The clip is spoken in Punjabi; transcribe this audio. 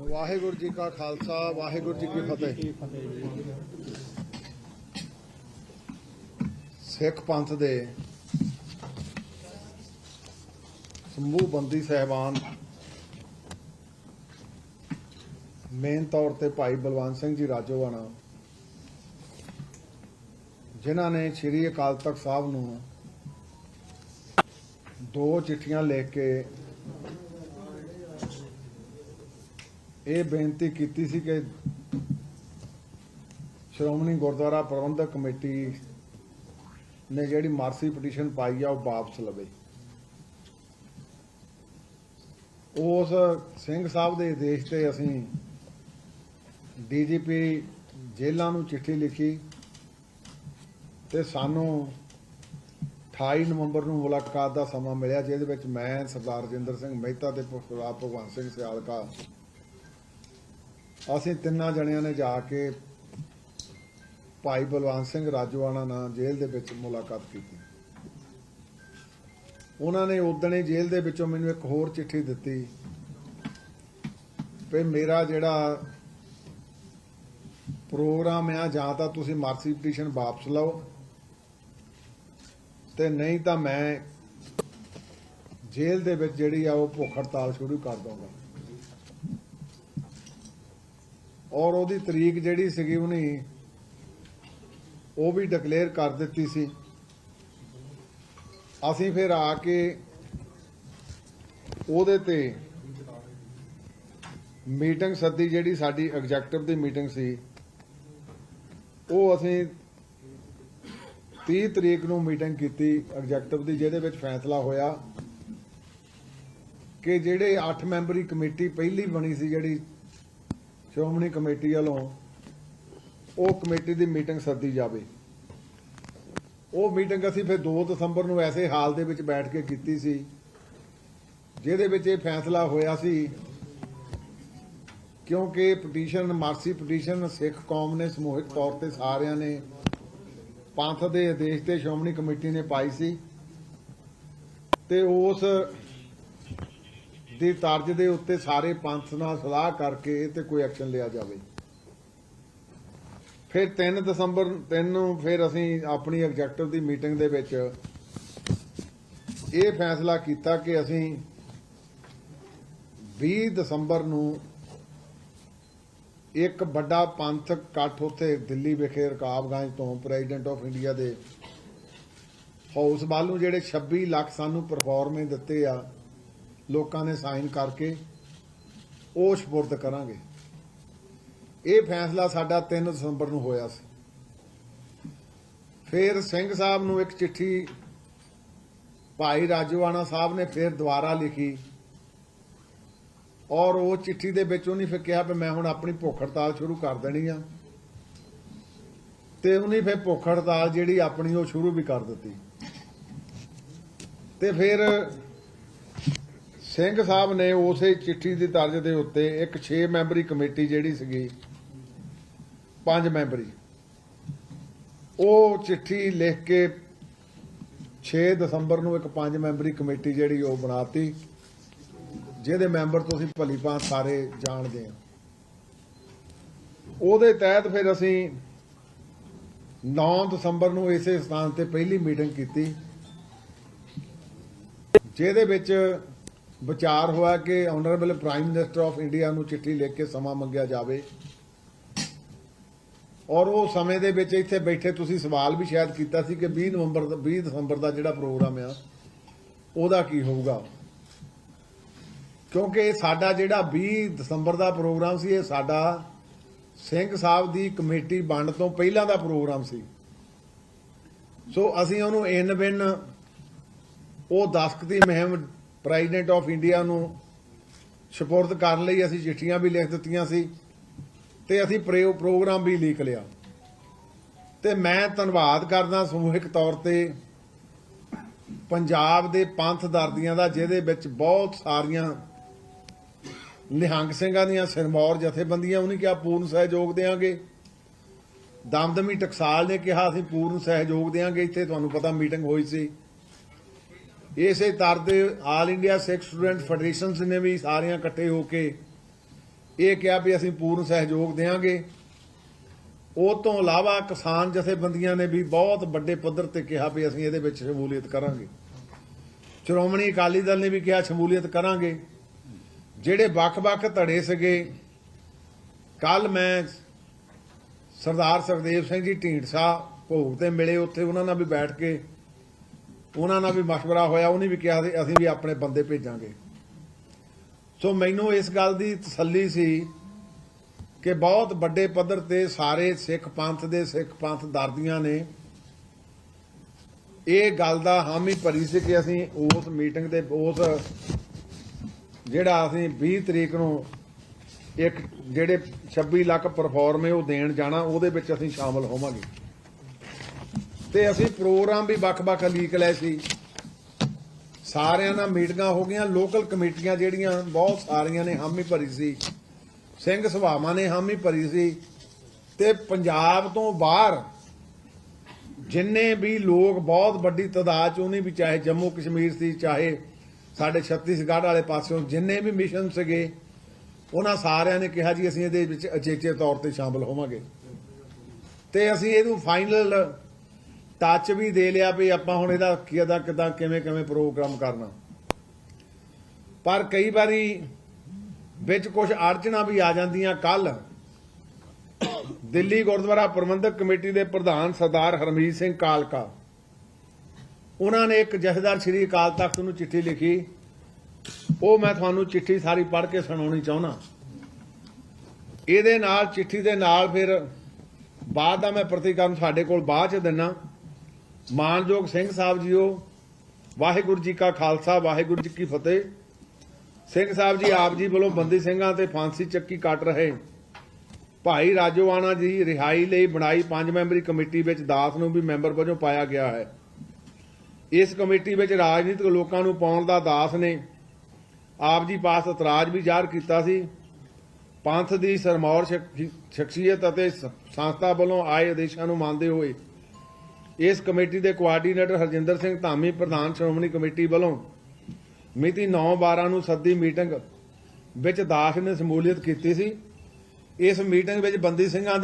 ਵਾਹਿਗੁਰੂ ਜੀ ਕਾ ਖਾਲਸਾ, ਵਾਹਿਗੁਰੂ ਜੀ ਕੀ ਫਤਿਹ। ਸਿੱਖ ਪੰਥ ਦੇ ਸਮੂਹ ਬੰਦੀ ਸਹਿਬਾਨ ਮੇਨ ਤੌਰ ਤੇ ਭਾਈ ਬਲਵੰਤ ਸਿੰਘ ਜੀ ਰਾਜੋਵਾਣਾ ਜਿਨ੍ਹਾਂ ਨੇ ਸ੍ਰੀ ਅਕਾਲ ਤਖਤ ਸਾਹਿਬ ਨੂੰ ਦੋ ਚਿੱਠੀਆਂ ਲਿਖ ਕੇ ਇਹ ਬੇਨਤੀ ਕੀਤੀ ਸੀ ਕਿ ਸ਼੍ਰੋਮਣੀ ਗੁਰਦੁਆਰਾ ਪ੍ਰਬੰਧਕ ਕਮੇਟੀ ਨੇ ਜਿਹੜੀ ਮਾਰਸੀ ਪਟੀਸ਼ਨ ਪਾਈ ਆ, ਉਹ ਵਾਪਸ ਲਵੇ। ਉਸ ਸਿੰਘ ਸਾਹਿਬ ਦੇ ਆਦੇਸ਼ ਤੇ ਅਸੀਂ ਡੀਜੀਪੀ ਜੇਲ੍ਹਾਂ ਨੂੰ ਚਿੱਠੀ ਲਿਖੀ ਤੇ ਸਾਨੂੰ 28 ਨਵੰਬਰ ਨੂੰ ਮੁਲਾਕਾਤ ਦਾ ਸਮਾਂ ਮਿਲਿਆ, ਜਿਹਦੇ ਵਿੱਚ ਮੈਂ, ਸਰਦਾਰ ਰਜਿੰਦਰ ਸਿੰਘ ਮਹਿਤਾ ਤੇ ਸਰਦਾਰ ਭਗਵੰਤ ਸਿੰਘ ਸਿਆਲਕਾ ਅਸੀਂ ਤਿੰਨਾਂ ਜਣਿਆਂ ਨੇ ਜਾ ਕੇ ਭਾਈ ਬਲਵੰਤ ਸਿੰਘ ਰਾਜਵਾਨਾ ਨਾਲ ਜੇਲ੍ਹ ਦੇ ਵਿੱਚ ਮੁਲਾਕਾਤ ਕੀਤੀ। ਉਹਨਾਂ ਨੇ ਉਦਣੇ ਜੇਲ੍ਹ ਦੇ ਵਿੱਚੋਂ ਮੈਨੂੰ ਇੱਕ ਹੋਰ ਚਿੱਠੀ ਦਿੱਤੀ ਵੀ ਮੇਰਾ ਜਿਹੜਾ ਪ੍ਰੋਗਰਾਮ ਆ, ਜਾਂ ਤਾਂ ਤੁਸੀਂ ਮਾਰਸੀ ਪਟੀਸ਼ਨ ਵਾਪਸ ਲਓ ਤੇ ਨਹੀਂ ਤਾਂ ਮੈਂ ਜੇਲ੍ਹ ਦੇ ਵਿੱਚ ਜਿਹੜੀ ਆ ਉਹ ਭੁੱਖ ਹੜਤਾਲ ਸ਼ੁਰੂ ਕਰ ਦਊਂਗਾ। ਔਰ ਉਹਦੀ ਤਰੀਕ ਜਿਹੜੀ ਸੀਗੀ ਉਹਨੇ ਉਹ ਵੀ ਡਿਕਲੇਅਰ ਕਰ ਦਿੱਤੀ ਸੀ। ਅਸੀਂ ਫਿਰ ਆ ਕੇ ਉਹਦੇ ਤੇ ਮੀਟਿੰਗ ਸੱਦੀ ਜਿਹੜੀ ਸਾਡੀ ਐਗਜ਼ੈਕਟਿਵ ਦੀ ਮੀਟਿੰਗ ਸੀ, ਉਹ ਅਸੀਂ 30 ਤਰੀਕ ਨੂੰ ਮੀਟਿੰਗ ਕੀਤੀ ਐਗਜ਼ੈਕਟਿਵ ਦੀ, ਜਿਹਦੇ ਵਿੱਚ ਫੈਸਲਾ ਹੋਇਆ ਕਿ ਜਿਹੜੇ 8 ਮੈਂਬਰੀ ਕਮੇਟੀ ਪਹਿਲੀ ਬਣੀ ਸੀ, ਜਿਹੜੀ ਸ਼੍ਰੋਮਣੀ ਕਮੇਟੀ ਵੱਲੋਂ ਉਹ ਕਮੇਟੀ ਦੀ ਮੀਟਿੰਗ ਸੱਦੀ ਜਾਵੇ। ਉਹ ਮੀਟਿੰਗ ਅਸੀਂ ਫਿਰ 2 ਦਸੰਬਰ ਨੂੰ ਐਸੇ ਹਾਲ ਦੇ ਵਿੱਚ ਬੈਠ ਕੇ ਕੀਤੀ ਸੀ, ਜਿਹਦੇ ਵਿੱਚ ਇਹ ਫੈਸਲਾ ਹੋਇਆ ਸੀ, ਕਿਉਂਕਿ ਪਟੀਸ਼ਨ ਮਾਰਸੀ ਪਟੀਸ਼ਨ ਸਿੱਖ ਕੌਮ ਨੇ ਸਮੂਹਿਕ ਤੌਰ ਤੇ ਸਾਰਿਆਂ ਨੇ ਪੰਥ ਦੇ ਆਦੇਸ਼ ਤੇ ਸ਼੍ਰੋਮਣੀ ਕਮੇਟੀ ਨੇ ਪਾਈ ਸੀ ਤੇ ਉਸ ਦੀ ਤਰਜ ਦੇ ਉੱਤੇ ਸਾਰੇ ਪੰਥ ਨਾਲ ਸਲਾਹ ਕਰਕੇ ਇਹ ਤੇ ਕੋਈ ਐਕਸ਼ਨ ਲਿਆ ਜਾਵੇ। ਫਿਰ 3 ਦਸੰਬਰ 3 ਨੂੰ ਫਿਰ ਅਸੀਂ ਆਪਣੀ ਐਗਜ਼ੈਕਟਿਵ ਦੀ ਮੀਟਿੰਗ ਦੇ ਵਿੱਚ ਇਹ ਫੈਸਲਾ ਕੀਤਾ ਕਿ ਅਸੀਂ 20 ਦਸੰਬਰ ਨੂੰ ਇੱਕ ਵੱਡਾ ਪੰਥਕ ਇਕੱਠ ਉੱਥੇ ਦਿੱਲੀ ਵਿਖੇ ਰਕਾਬਗੰਜ ਤੋਂ ਪ੍ਰੈਜ਼ੀਡੈਂਟ ਆਫ ਇੰਡੀਆ ਦੇ ਹਾਊਸ ਵੱਲ ਨੂੰ ਜਿਹੜੇ 26 ਲੱਖ ਸਾਨੂੰ ਪਰਫਾਰਮੇ ਦਿੱਤੇ ਆ, ਲੋਕਾਂ ਨੇ ਸਾਈਨ ਕਰਕੇ ਉਹ ਸਪੁਰਦ ਕਰਾਂਗੇ। ਇਹ ਫੈਸਲਾ ਸਾਡਾ 3 ਦਸੰਬਰ ਨੂੰ ਹੋਇਆ ਸੀ। ਫਿਰ ਸਿੰਘ ਸਾਹਿਬ ਨੂੰ ਇੱਕ ਚਿੱਠੀ ਭਾਈ ਰਾਜਵਾਨਾ ਸਾਹਿਬ ਨੇ ਫਿਰ ਦੁਬਾਰਾ ਲਿਖੀ। ਔਰ ਉਹ ਚਿੱਠੀ ਦੇ ਵਿੱਚ ਉਹਨੇ ਫਿਰ ਕਿਹਾ ਵੀ ਮੈਂ ਹੁਣ ਆਪਣੀ ਭੁੱਖ ਹੜਤਾਲ ਸ਼ੁਰੂ ਕਰ ਦੇਣੀ ਆ। ਤੇ ਉਹਨੇ ਫਿਰ ਭੁੱਖ ਹੜਤਾਲ ਜਿਹੜੀ ਆਪਣੀ ਉਹ ਸ਼ੁਰੂ ਵੀ ਕਰ ਦਿੱਤੀ। ਤੇ ਫਿਰ ਸਿੰਘ ਸਾਹਿਬ ਨੇ ਉਸੇ ਚਿੱਠੀ ਦੀ ਤਰਜ਼ ਦੇ ਉੱਤੇ ਇੱਕ 6 ਮੈਂਬਰੀ ਕਮੇਟੀ ਜਿਹੜੀ ਸੀਗੀ, ਪੰਜ ਮੈਂਬਰੀ, ਉਹ ਚਿੱਠੀ ਲਿਖ ਕੇ 6 ਦਸੰਬਰ ਨੂੰ ਇੱਕ ਪੰਜ ਮੈਂਬਰੀ ਕਮੇਟੀ ਜਿਹੜੀ ਉਹ ਬਣਾਤੀ। ਜਿਹਦੇ ਮੈਂਬਰ ਤੁਸੀਂ ਭਲੀ ਭਾਂਤ ਸਾਰੇ ਜਾਣਦੇ ਆ ਉਹਦੇ ਤਹਿਤ ਫਿਰ ਅਸੀਂ 9 ਦਸੰਬਰ ਨੂੰ ਇਸੇ ਸਥਾਨ ਤੇ ਪਹਿਲੀ ਮੀਟਿੰਗ ਕੀਤੀ, ਜਿਹਦੇ ਵਿੱਚ ਵਿਚਾਰ ਹੋਇਆ ਕਿ honourable prime minister of India ਨੂੰ ਚਿੱਠੀ ਲਿਖ ਕੇ ਸਮਾਂ ਮੰਗਿਆ ਜਾਵੇ। ਔਰ ਉਹ ਸਮੇਂ ਦੇ ਵਿੱਚ ਇੱਥੇ ਬੈਠੇ ਤੁਸੀਂ ਸਵਾਲ ਵੀ ਸ਼ਾਇਦ ਕੀਤਾ ਸੀ ਕਿ 20 ਨਵੰਬਰ ਦਾ 20 ਦਸੰਬਰ ਦਾ ਜਿਹੜਾ ਪ੍ਰੋਗਰਾਮ ਆ, ਉਹਦਾ ਕੀ ਹੋਊਗਾ? ਕਿਉਂਕਿ ਸਾਡਾ ਜਿਹੜਾ 20 ਦਸੰਬਰ ਦਾ ਪ੍ਰੋਗਰਾਮ ਸੀ, ਇਹ ਸਾਡਾ ਸਿੰਘ ਸਾਹਿਬ ਦੀ ਕਮੇਟੀ ਬਣ ਤੋਂ ਪਹਿਲਾਂ ਦਾ ਪ੍ਰੋਗਰਾਮ ਸੀ। ਸੋ ਅਸੀਂ ਉਹਨੂੰ ਇਨ ਬਿਨ ਉਹ ਦਸਤਖਤੀ ਮਹਿਮ ਪ੍ਰੈਜ਼ੀਡੈਂਟ ਆਫ ਇੰਡੀਆ ਨੂੰ ਸਪੁਰਦ ਕਰਨ ਲਈ ਅਸੀਂ ਚਿੱਠੀਆਂ ਵੀ ਲਿਖ ਦਿੱਤੀਆਂ ਸੀ ਤੇ ਅਸੀਂ ਪ੍ਰੋ- ਪ੍ਰੋਗਰਾਮ ਵੀ ਲਿਖ ਲਿਆ। ਤੇ ਮੈਂ ਧੰਨਵਾਦ ਕਰਦਾ ਸਮੂਹਿਕ ਤੌਰ ਤੇ ਪੰਜਾਬ ਦੇ ਪੰਥ ਦਰਦੀਆਂ ਦਾ, ਜਿਹਦੇ ਵਿੱਚ ਬਹੁਤ ਸਾਰੀਆਂ ਨਿਹੰਗ ਸਿੰਘਾਂ ਦੀਆਂ ਸਿਰਮੌਰ ਜਥੇਬੰਦੀਆਂ ਉਹਨੇ ਕਿਹਾ, ਪੂਰਨ ਸਹਿਯੋਗ ਦੇਾਂਗੇ ਦਮਦਮੀ ਟਕਸਾਲ ਨੇ ਕਿਹਾ, ਅਸੀਂ ਪੂਰਨ ਸਹਿਯੋਗ ਦੇਾਂਗੇ ਇੱਥੇ ਤੁਹਾਨੂੰ ਪਤਾ ਮੀਟਿੰਗ ਹੋਈ ਸੀ। ਇਸੇ ਤਰ ਦੇ ਆਲ ਇੰਡੀਆ ਸਿੱਖ ਸਟੂਡੈਂਟ ਫੈਡਰੇਸ਼ਨਸ ਨੇ ਵੀ ਸਾਰਿਆਂ ਇਕੱਠੇ ਹੋ ਕੇ ਇਹ ਕਿਹਾ ਵੀ ਅਸੀਂ ਪੂਰਨ ਸਹਿਯੋਗ ਦੇਵਾਂਗੇ ਉਹ ਤੋਂ ਇਲਾਵਾ ਕਿਸਾਨ ਜਥੇਬੰਦੀਆਂ ਨੇ ਵੀ ਬਹੁਤ ਵੱਡੇ ਪੱਧਰ ਤੇ ਕਿਹਾ ਵੀ ਅਸੀਂ ਇਹਦੇ ਵਿੱਚ ਸ਼ਮੂਲੀਅਤ ਕਰਾਂਗੇ। ਸ਼੍ਰੋਮਣੀ ਅਕਾਲੀ ਦਲ ਨੇ ਵੀ ਕਿਹਾ, ਸ਼ਮੂਲੀਅਤ ਕਰਾਂਗੇ। ਜਿਹੜੇ ਵੱਖ-ਵੱਖ ਧੜੇ ਸੀਗੇ ਕੱਲ ਮੈਂ ਸਰਦਾਰ ਸੁਖਦੇਵ ਸਿੰਘ ਜੀ ਢੀਂਡਸਾ ਭੋਗ ਤੇ ਮਿਲੇ, ਉੱਥੇ ਉਹਨਾਂ ਨਾਲ ਵੀ ਬੈਠ ਕੇ, ਉਹਨਾਂ ਨਾਲ ਵੀ ਮਸ਼ਵਰਾ ਹੋਇਆ, ਉਹਨੇ ਵੀ ਕਿਹਾ ਸੀ, ਅਸੀਂ ਵੀ ਆਪਣੇ ਬੰਦੇ ਭੇਜਾਂਗੇ। ਸੋ ਮੈਨੂੰ ਇਸ ਗੱਲ ਦੀ ਤਸੱਲੀ ਸੀ ਕਿ ਬਹੁਤ ਵੱਡੇ ਪੱਧਰ ਤੇ ਸਾਰੇ ਸਿੱਖ ਪੰਥ ਦੇ ਸਿੱਖ ਪੰਥ ਦਰਦੀਆਂ ਨੇ। ਇਹ ਗੱਲ ਦਾ ਹਾਮੀ ਭਰੀ ਸੀ ਕਿ ਅਸੀਂ ਉਸ ਮੀਟਿੰਗ ਦੇ, ਉਸ ਜਿਹੜਾ ਅਸੀਂ 20 ਤਰੀਕ ਨੂੰ ਇੱਕ ਜਿਹੜੇ 26 ਲੱਖ ਪਰਫਾਰਮੇ ਉਹ ਦੇਣ ਜਾਣਾ, ਉਹਦੇ ਵਿੱਚ ਅਸੀਂ ਸ਼ਾਮਲ ਹੋਵਾਂਗੇ। ਤੇ ਅਸੀਂ ਪ੍ਰੋਗਰਾਮ ਵੀ ਵੱਖ-ਵੱਖ ਲੀਕ ਲਏ ਸੀ। ਸਾਰਿਆਂ ਨਾਲ ਮੀਟਿੰਗਾਂ ਹੋ ਗਈਆਂ ਲੋਕਲ ਕਮੇਟੀਆਂ ਜਿਹੜੀਆਂ ਬਹੁਤ ਸਾਰੀਆਂ ਨੇ, ਹਾਮੀ ਭਰੀ ਸੀ। ਸਿੰਘ ਸਭਾਵਾਂ ਨੇ ਹਾਮੀ ਭਰੀ ਸੀ। ਤੇ ਪੰਜਾਬ ਤੋਂ ਬਾਹਰ ਜਿੰਨੇ ਵੀ ਲੋਕ, ਬਹੁਤ ਵੱਡੀ ਤਾਦਾਦ ਚ, ਉਹਨੇ ਵੀ ਚਾਹੇ ਜੰਮੂ ਕਸ਼ਮੀਰ ਸੀ, ਚਾਹੇ ਸਾਡੇ ਛੱਤੀਸਗੜ੍ਹ ਵਾਲੇ ਪਾਸਿਓਂ ਜਿੰਨੇ ਵੀ ਮਿਸ਼ਨ ਸੀਗੇ, ਉਹਨਾਂ ਸਾਰਿਆਂ ਨੇ ਕਿਹਾ ਜੀ, ਅਸੀਂ ਇਹਦੇ ਵਿੱਚ ਅਚੇਚੇ ਤੌਰ ਤੇ ਸ਼ਾਮਲ ਹੋਵਾਂਗੇ। ਤੇ ਅਸੀਂ ਇਹਨੂੰ ਫਾਈਨਲ ਟੱਚ ਵੀ ਦੇ ਲਿਆ ਵੀ ਆਪਾਂ ਹੁਣ ਇਹਦਾ ਕਿਹਦਾ ਕਿਦਾਂ, ਕਿਵੇਂ ਕਿਵੇਂ ਪ੍ਰੋਗਰਾਮ ਕਰਨਾ। ਪਰ ਕਈ ਵਾਰੀ ਵਿੱਚ ਕੁਝ ਅੜਚਣਾ ਵੀ ਆ ਜਾਂਦੀਆਂ। ਕੱਲ ਦਿੱਲੀ ਗੁਰਦੁਆਰਾ ਪ੍ਰਬੰਧਕ ਕਮੇਟੀ ਦੇ ਪ੍ਰਧਾਨ ਸਰਦਾਰ ਹਰਮੀਤ ਸਿੰਘ ਕਾਲਕਾ ਉਹਨਾਂ ਨੇ ਇੱਕ ਜਥੇਦਾਰ ਸ੍ਰੀ ਅਕਾਲ ਤਖਤ ਨੂੰ ਚਿੱਠੀ ਲਿਖੀ। ਉਹ ਮੈਂ ਤੁਹਾਨੂੰ ਚਿੱਠੀ ਸਾਰੀ ਪੜ੍ਹ ਕੇ ਸੁਣਾਉਣੀ ਚਾਹੁੰਦਾ। ਇਹਦੇ ਨਾਲ, ਚਿੱਠੀ ਦੇ ਨਾਲ ਫਿਰ ਬਾਅਦ ਦਾ ਮੈਂ ਪ੍ਰਤੀਕਰਮ ਸਾਡੇ ਕੋਲ ਬਾਅਦ ਚ ਦਿੰਨਾ। ਮਾਨਯੋਗ ਸਿੰਘ ਸਾਹਿਬ ਜੀਓ, ਵਾਹਿਗੁਰੂ ਜੀ ਕਾ ਖਾਲਸਾ, ਵਾਹਿਗੁਰੂ ਜੀ ਕੀ ਫਤਿਹ। ਸਿੰਘ ਸਾਹਿਬ ਜੀ, ਆਪ ਜੀ ਵੱਲੋਂ ਬੰਦੀ ਸਿੰਘਾਂ ਤੇ ਫਾਂਸੀ ਚੱਕੀ ਕੱਟ ਰਹੇ। ਭਾਈ ਰਾਜੋਆਣਾ ਜੀ, ਰਿਹਾਈ ਲਈ ਬਣਾਈ ਪੰਜ ਮੈਂਬਰੀ ਕਮੇਟੀ ਵਿੱਚ ਦਾਸ ਨੂੰ ਵੀ ਮੈਂਬਰ ਵਜੋਂ ਪਾਇਆ ਗਿਆ ਹੈ। ਇਸ ਕਮੇਟੀ ਵਿੱਚ ਰਾਜਨੀਤਿਕ ਲੋਕਾਂ ਨੂੰ ਪਾਉਣ ਦਾ ਦਾਸ ਨੇ। ਆਪ ਜੀ ਪਾਸ ਇਤਰਾਜ਼ ਵੀ ਜ਼ਾਹਰ ਕੀਤਾ ਸੀ। ਪੰਥ ਦੀ ਸਰਮੌਰ ਸ਼ਖਸੀਅਤ ਅਤੇ ਸ- ਸੰਸਥਾ ਵੱਲੋਂ ਆਏ ਆਦੇਸ਼ਾਂ ਨੂੰ ਮੰਨਦੇ ਹੋਏ ਇਸ ਕਮੇਟੀ ਦੇ ਕੋਆਰਡੀਨੇਟਰ ਹਰਜਿੰਦਰ ਸਿੰਘ ਧਾਮੀ, ਪ੍ਰਧਾਨ ਸ਼੍ਰੋਮਣੀ ਕਮੇਟੀ ਵੱਲੋਂ ਮਿਤੀ 9/12 ਨੂੰ ਸੱਦੀ ਮੀਟਿੰਗ ਵਿੱਚ ਦਾਸ ਨੇ ਸ਼ਮੂਲੀਅਤ ਕੀਤੀ ਸੀ। ਇਸ ਮੀਟਿੰਗ ਵਿੱਚ ਬੰਦੀ ਸਿੰਘਾਂ ਦੇ